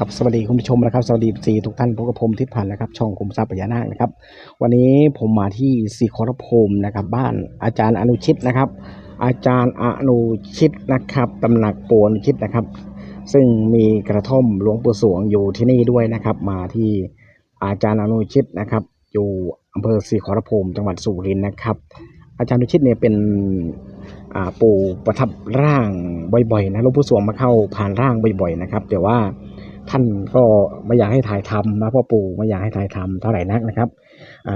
ครับสวัสดีคุณผู้ชมนะครับสวัสดีสีทุกท่านพบกับผมทิศพันธ์นะครับ ช่องคุมทรัพย์พญานาคนะครับ วันนี้ผมมาที่สีขอรภมนะครับ บ้านอาจารย์อนุชิตนะครับ อาจารย์อนุชิตนะครับตำหนักปูนชิตนะครับ ซึ่งมีกระท่อมหลวงปู่สวงอยู่ที่นี่ด้วยนะครับ มาที่อาจารย์อนุชิตนะครับ อยู่อำเภอศรีขอรภมจังหวัดสุรินทร์นะครับ อาจารย์อนุชิตเนี่ยเป็นปู่ประทับร่างบ่อยๆนะหลวงปู่สวงมาเข้าผ่านร่างบ่อยๆนะครับ แต่ว่า ท่านก็ไม่อยากให้ถ่ายทำนะพ่อปู่ไม่อยากให้ถ่ายทำเท่าไหร่นักนะครับ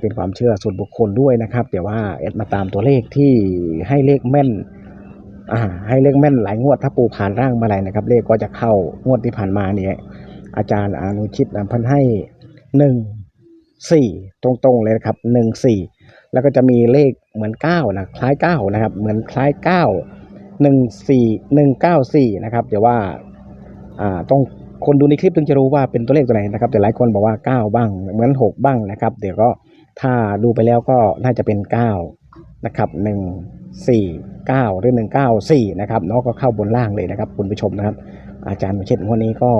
เป็นความเชื่อส่วนบุคคลด้วยนะครับแต่ว่าเอ็ดมาตามตัวเลขที่ให้เลขแม่นให้เลขแม่นหลายงวดถ้าปู่ผ่านร่างมาอะไรนะครับ เลขก็จะเข้างวดที่ผ่านมาเนี่ยอาจารย์อนุชิตนะพันให้หนึ่งสี่ตรงๆเลยนะครับหนึ่งสี่แล้วก็จะมีเลขเหมือนเก้านะคล้ายเก้านะครับ เหมือนคล้ายเก้าหนึ่งสี่หนึ่งเก้าสี่นะครับแต่ว่าอ่าต้อง คนดูในคลิปถึงจะรู้ว่าเป็นตัวเลขตัวไหนนะครับ แต่หลายคนบอกว่าเก้าบ้าง เหมือนหกบ้างนะครับ เดี๋ยวก็ถ้าดูไปแล้วก็น่าจะเป็นเก้านะครับหนึ่งสี่เก้าหรือหนึ่งเก้าสี่นะครับเนาะก็เข้าบนล่างเลยนะครับ คุณผู้ชมนะครับ อาจารย์มุชิตวันนี้ก็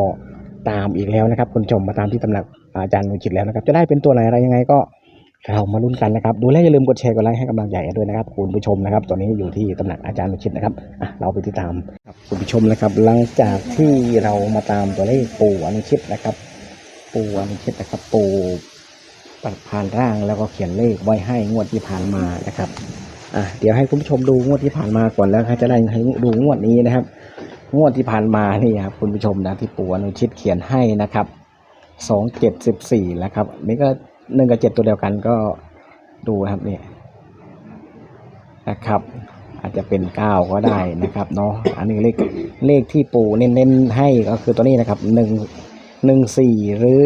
ตามอีกแล้วนะครับ คุณผู้ชมมาตามที่ตำหนักอาจารย์มุชิตแล้วนะครับ จะได้เป็นตัวไหนอะไรยังไงก็ เรามาลุ้นกันนะครับ ดูแลอย่าลืมกดแชร์กดไลค์ให้กำลังใจด้วยนะครับ คุณผู้ชมนะครับ ตอนนี้อยู่ที่ตำหนักอาจารย์นุชิตนะครับอะเราไปติดตามครับคุณผู้ชมนะครับ หลังจากที่เรามาตามตัวเลขปู่อนุชิตนะครับ ปู่อนุชิตนะครับ ปู่ปัดผ่านร่างแล้วก็เขียนเลขไว้ให้งวดที่ผ่านมานะครับอะเดี๋ยวให้คุณผู้ชมดูงวดที่ผ่านมาก่อนแล้วครับจะได้ให้ดูงวดนี้นะครับ งวดที่ผ่านมานี่ครับคุณผู้ชมนะที่ปู่อนุชิตเขียนให้นะครับสองเจ็ดสิบสี่นะครับนี่ก็ หนึ่งกับเจ็ดตัวเดียวกันก็ดูนะครับนี่นะครับ อาจจะเป็นเก้าก็ได้นะครับเนาะอันนี้เลขเลขที่ปู่เน้นๆให้ก็คือตัวนี้นะครับหนึ่งหนึ่งสี่หรือ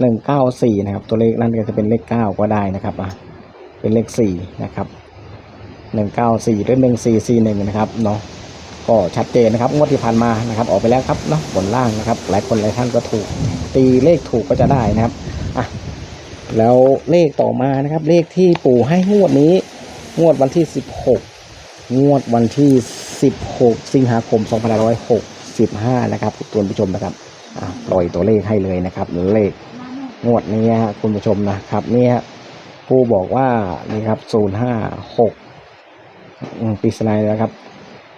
หนึ่งเก้าสี่นะครับ ตัวเลขนั่นก็จะเป็นเลขเก้าก็ได้นะครับอะเป็นเลขสี่นะครับหนึ่งเก้าสี่หรือหนึ่งสี่สี่หนึ่งนะครับเนาะก็ชัดเจนนะครับงวดที่ผ่านมานะครับ ออกไปแล้วครับเนาะบนล่างนะครับ หลายคนหลายท่านก็ถูก ตีเลขถูกก็จะได้นะครับ แล้วเลขต่อมานะครับ เลขที่ปู่ให้งวดนี้ งวดวันที่สิบหกงวดวันที่สิบหกสิงหาคมสองพันะครับคุณผู้ชมนะครับอะปล่อยตัวเลขให้เลยนะครับ เลขงวดนี้ฮะคุณผู้ชมนะครับ เนี่ยปู่บอกว่านี่ครับศูนย์ห้าหกอืมปริศนนะครับ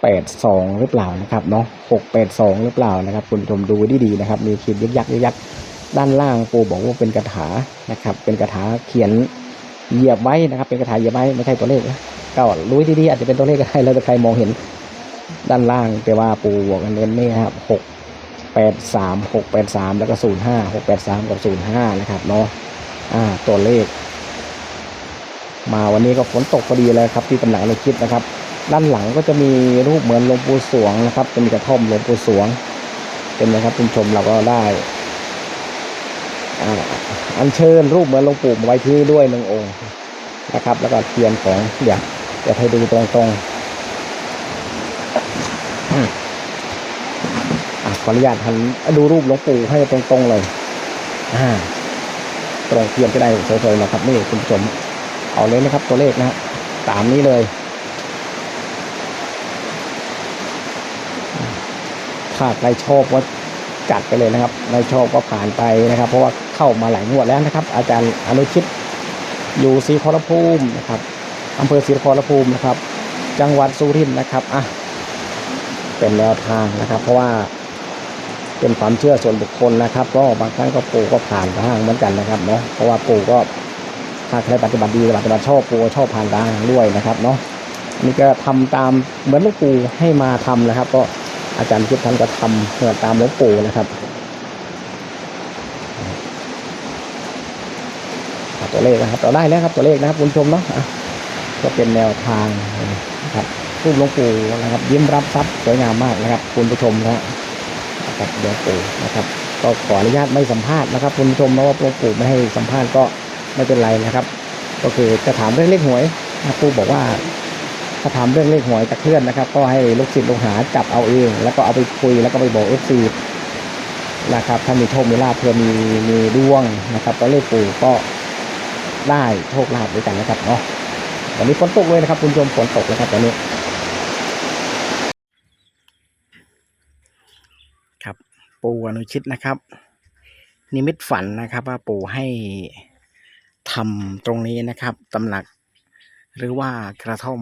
แปดสองหรือเปล่านะครับเนาะหกแปดสองหรือเปล่านะครับ คุณผู้ชมดูดีๆนะครับ มีขีดยักยักยัก ด้านล่างปูบอกว่าเป็นกระถานะครับ เป็นกระถาเขียนเหยียบไว้นะครับ เป็นกระถาเหยียบไว้ไม่ใช่ตัวเลขก็รู้ดีๆอาจจะเป็นตัวเลขก็ได้แล้วแต่ใครมองเห็นด้านล่างแต่ว่าปูบอกกันเน้นนี่ครับหกแปดสามหกแปดสามแล้วก็ศูนย์ห้าหกแปดสามกับศูนย์ห้านะครับเนาะอ่าตัวเลข มาวันนี้ก็ฝนตกพอดีเลยครับ ที่ตำหนักเราคิดนะครับ ด้านหลังก็จะมีรูปเหมือนหลวงปู่สวงนะครับจะมีกระท่อมหลวงปู่สวง เป็นนะครับคุณชมเราก็ได้ อัญเชิญรูปเหมือนหลวงปู่ไว้ที่ด้วยหนึ่งองค์นะครับ แล้วก็เทียนของเดี๋ยวจะให้ดูตรงๆอืมอะขออนุญาตหันดูรูปหลวงปู่ให้ตรงๆเลยอ่าตรงเทียนก็ได้สวยๆนะครับนี่คุณผู้ชมเอาเลยนะครับ ตัวเลขนะฮะตามนี้เลยถ้าใครชอบก็จัดไปเลยนะครับไม่ชอบก็ผ่านไปนะครับ เพราะว่า เข้ามาหลายงวดแล้วนะครับ อาจารย์อนุชิตอยู่ศรีขอรภูมินะครับอำเภอศรีขอรภูมินะครับ จังหวัดสุรินทร์นะครับอะเป็นแนวทางนะครับ เพราะว่าเป็นความเชื่อส่วนบุคคลนะครับ ก็บางครั้งก็ปู่ก็ผ่านทางเหมือนกันนะครับเนาะเพราะว่าปู่ก็ถ้าใครปฏิบัติดีปฏิบัติชอบปู่ชอบผ่านทางด้วยนะครับเนาะนี่ก็ทำตามเหมือนหลวงปู่ให้มาทำนะครับ ก็อาจารย์คิดท่านก็ทำเหมือนตามหลวงปู่นะครับอะ ตัวเลขนะครับ เราได้แล้วครับตัวเลขนะครับคุณชมเนาะก็เป็นแนวทางนะครับรูปหลวงปู่นะครับ ยิ้มรับทรัพย์สวยงามมากนะครับ คุณผู้ชมนะครับหลวงปู่นะครับ ก็ขออนุญาตไม่สัมภาษณ์นะครับ คุณผู้ชมเพราะว่าหลวงปู่ไม่ให้สัมภาษณ์ก็ไม่เป็นไรนะครับ ก็คือจะถามเรื่องเลขหวยนะครูบอกว่าถ้าถามเรื่องเลขหวยจะเคลื่อนนะครับ ก็ให้ลูกศิษย์ลูกหาจับเอาเอง แล้วก็เอาไปคุยแล้วก็ไปบอกเอฟซีนะครับถ้ามีโชคมีลาภเพื่อมีมีดวงนะครับก็เลขปู่ก็ ได้โชคลาภด้วยกันนะครับเนาะวันนี้ฝนตกเลยนะครับ คุณผู้ชมฝนตกแล้วครับตอนนี้ครับ ปู่อนุชิตนะครับ นิมิตฝันนะครับ ว่าปู่ให้ทำตรงนี้นะครับตำหนัก หรือว่ากระท่อม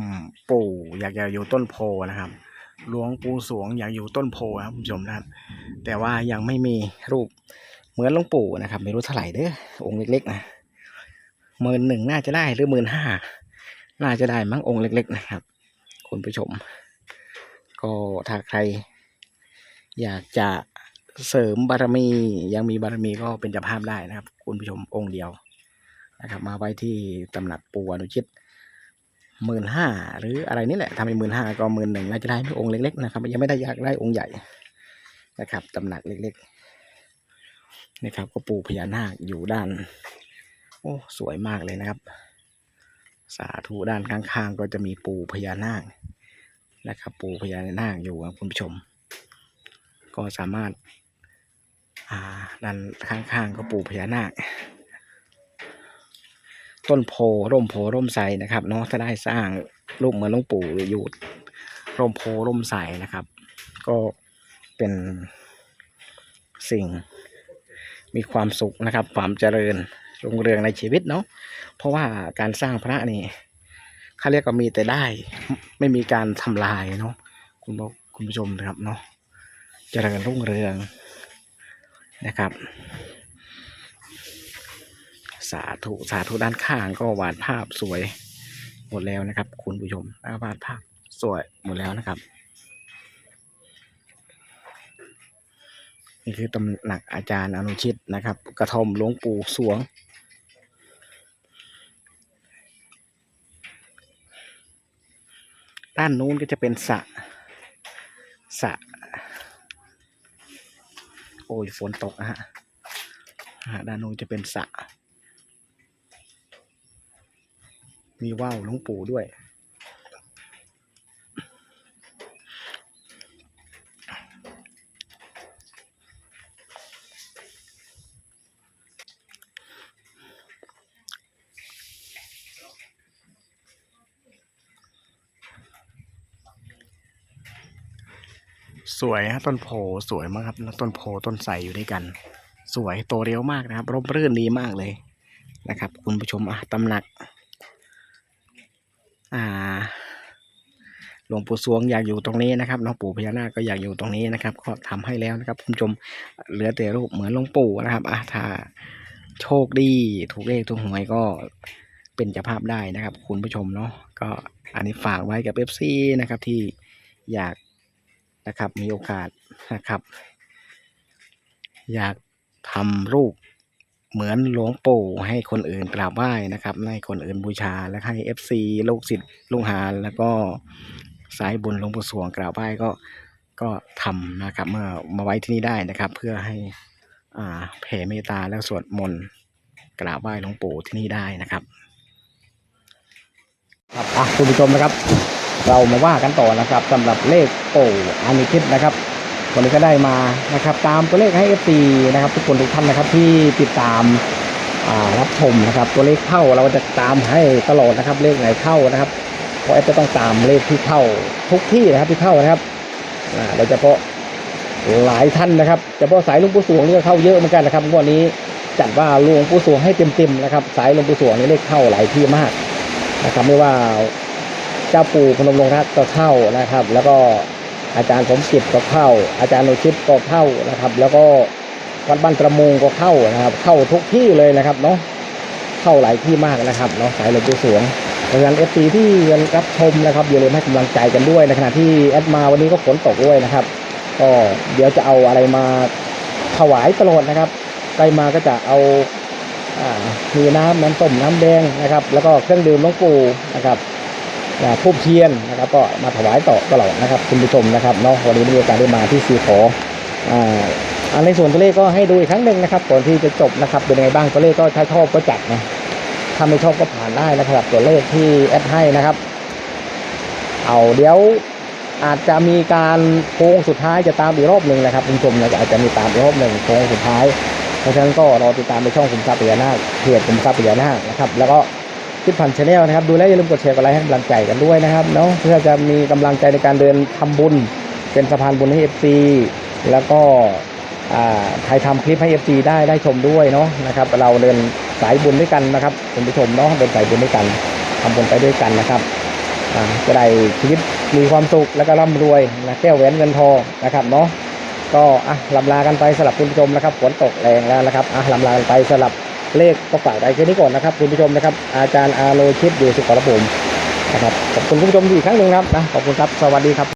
ปู่ อยากจะอยู่ต้นโพนะครับหลวงปู่สวงอยากอยู่ต้นโพครับคุณผู้ชมนะครับ แต่ว่ายังไม่มีรูปเหมือนหลวงปู่นะครับ ไม่รู้เท่าไหร่เด้อองค์เล็กๆนะ หมื่นหนึ่งน่าจะได้หรือหมื่นห้าน่าจะได้มั้งองค์เล็ก ๆ นะครับ คุณผู้ชม ก็ถ้าใคร อยากจะเสริมบารมี ยังมีบารมีก็เป็นเจ้าภาพได้นะครับ คุณผู้ชมองค์เดียวนะครับ มาไว้ที่ตำหนักปู่อนุชิตหมื่นห้าหรืออะไรนี่แหละทำให้หมื่นห้าก็หมื่นหนึ่งน่าจะได้องค์เล็ก ๆ นะครับ ยังไม่ได้อยากได้องค์ใหญ่นะครับตำหนักเล็ก ๆ นะครับ ก็ปู่พญานาคอยู่ด้าน โอ้สวยมากเลยนะครับ สาธุด้านข้างๆ ก็จะมีปูพญานาคนะครับ ปูพญานาคอยู่ครับคุณผู้ชม ก็สามารถ อ่าด้านข้างๆ ก็ปูพญานาค ต้นโพร่มโพร่มใสนะครับเนาะถ้าได้สร้างรูปเหมือนหลวงปู่อยู่ร่มโพร่มใสนะครับ ก็เป็นสิ่งมีความสุขนะครับ ความเจริญ รุ่งเรืองในชีวิตเนาะเพราะว่าการสร้างพระนี่เขาเรียกว่ามีแต่ได้ ไม่มีการทำลายเนาะคุณผู้คุณผู้ชมนะครับเนาะเจริญรุ่งเรืองนะครับ สาธุสาธุด้านข้างก็วาดภาพสวยหมดแล้วนะครับ คุณผู้ชมวาดภาพสวยหมดแล้วนะครับนี่คือตำหนักอาจารย์อนุชิตนะครับ กระท่อมหลวงปู่สวงานนู้นก็จะเป็นสระสระโอ้ยฝนตกนะฮะด้านนู้นจะเป็นสระมีว่าวหลวงปู่ด้วย สวยฮะต้นโพสวยมากครับแล้วต้นโพต้นไทรอยู่ด้วยกัน สวยโตเร็วมากนะครับร่มรื่นดีมากเลยนะครับ คุณผู้ชมอะตำหนัก อ่าหลวงปู่สวงอยากอยู่ตรงนี้นะครับน้องปู่พญานาคก็อยากอยู่ตรงนี้นะครับ ก็ทำให้แล้วนะครับคุณผู้ชมเหลือแต่รูปเหมือนหลวงปู่นะครับอะถ้าโชคดีถูกเลขถูกหวยก็เป็นเจ้าภาพได้นะครับ คุณผู้ชมเนาะก็อันนี้ฝากไว้กับเอฟซีนะครับที่อยาก นะครับ มีโอกาสนะครับ อยากทำรูปเหมือนหลวงปู่ให้คนอื่นกราบไหว้นะครับ ให้คนอื่นบูชา และให้เอฟซีลูกศิษย์ลูกหาแล้วก็สายบุญหลวงปู่สวงกราบไหว้ก็ก็ทำนะครับเมื่อมาไว้ที่นี่ได้นะครับ เพื่อให้อ่าแผ่เมตตาแล้วสวดมนต์กราบไหว้หลวงปู่ที่นี่ได้นะครับครับอะคุณผู้ชมนะครับ เรามาว่ากันต่อนะครับสำหรับเลขโป่อานิคิดนะครับวันนี้ก็ได้มานะครับ ตามตัวเลขให้ FC นะครับ ทุกคนทุกท่านนะครับที่ติดตามรับชมนะครับ ตัวเลขเข้าเราจะตามให้ตลอดนะครับ เลขไหนเข้านะครับเพราะแอปจะต้องตามเลขที่เข้าทุกที่นะครับที่เข้านะครับอ่าโดยเฉพาะหลายท่านนะครับเฉพาะสายลุงปู่สวงนี่ก็เข้าเยอะเหมือนกันนะครับวันนี้จัดว่าลวงปู่สวงให้เต็มๆนะครับ สายลวงปู่สวงนี่เลขเข้าหลายที่มากนะครับ ไม่ว่า เจ้าปู่พนมรงรัตน์ก็เข้านะครับ แล้วก็อาจารย์สมจิตก็เข้า อาจารย์โนชิตก็เข้านะครับ แล้วก็วัดบ้านประมงก็เข้านะครับ เข้าทุกที่เลยนะครับเนาะเข้าหลายที่มากนะครับเนาะสายหลวงปู่สวงเพรานั้นเอฟซีที่ยังรับชมนะครับอย่าลืมให้กำลังใจกันด้วยในขณะที่แอดมาวันนี้ก็ฝนตกด้วยนะครับก็เดี๋ยวจะเอาอะไรมาถวายตลอดนะครับได้มาก็จะเอาอ่ามีน้ำน้ำต้มน้ำแดงนะครับ แล้วก็เครื่องดื่มหลวงปู่นะครับ ผู้เทียนนะครับ ก็มาถวายต่อตลอดนะครับคุณผู้ชมนะครับเนาะวันนี้ได้มีโอกาสได้มาที่ซีขออ่าอันในส่วนตัวเลขก็ให้ดูอีกครั้งหนึ่งนะครับก่อนที่จะจบนะครับเป็นยังไงบ้างตัวเลขก็ถ้าชอบก็จัดนะถ้าไม่ชอบก็ผ่านได้นะครับ ตัวเลขที่แอดให้นะครับ เอาเดี๋ยวอาจจะมีการโค้งสุดท้ายจะตามอีกรอบหนึ่งนะครับคุณผู้ชมนะอาจจะมีตามอีกรอบหนึ่งโค้งสุดท้ายเพราะฉะนั้นก็รอติดตามในช่องคุมทรัพย์พญานาคเพจคุมทรัพย์พญานาคนะครับ แล้วก็ ทิศพันชาแนลนะครับ ดูแล้วอย่าลืมกดแชร์กดไลค์ให้กำลังใจกันด้วยนะครับเนาะเพื่อจะมีกำลังใจในการเดินทำบุญ เป็นสะพานบุญให้เอฟซีแล้วก็อ่าทถ่ายทำคลิปให้ FC ได้ได้ชมด้วยเนาะนะครับ เราเดินสายบุญด้วยกันนะครับคุณผู้ชมเนาะเดินสายบุญด้วยกันทำบุญไปด้วยกันนะครับจะได้ชีวิตมีความสุขแล้วก็ร่ำรวยนะแก้วแหวนเงินทองนะครับเนาะก็อะลำลากันไปสำหรับคุณผู้ชมนะครับฝนตกแรงแล้วนะครับอะลำลากันไปสำหรับ เลขก็ฝากไว้แค่นี้ก่อนนะครับคุณผู้ชมนะครับ อาจารย์อาโลชิตอยู่สุขรภูมินะครับขอบคุณคุณผู้ชมอีกครั้งหนึ่งครับนะขอบคุณครับสวัสดีครับ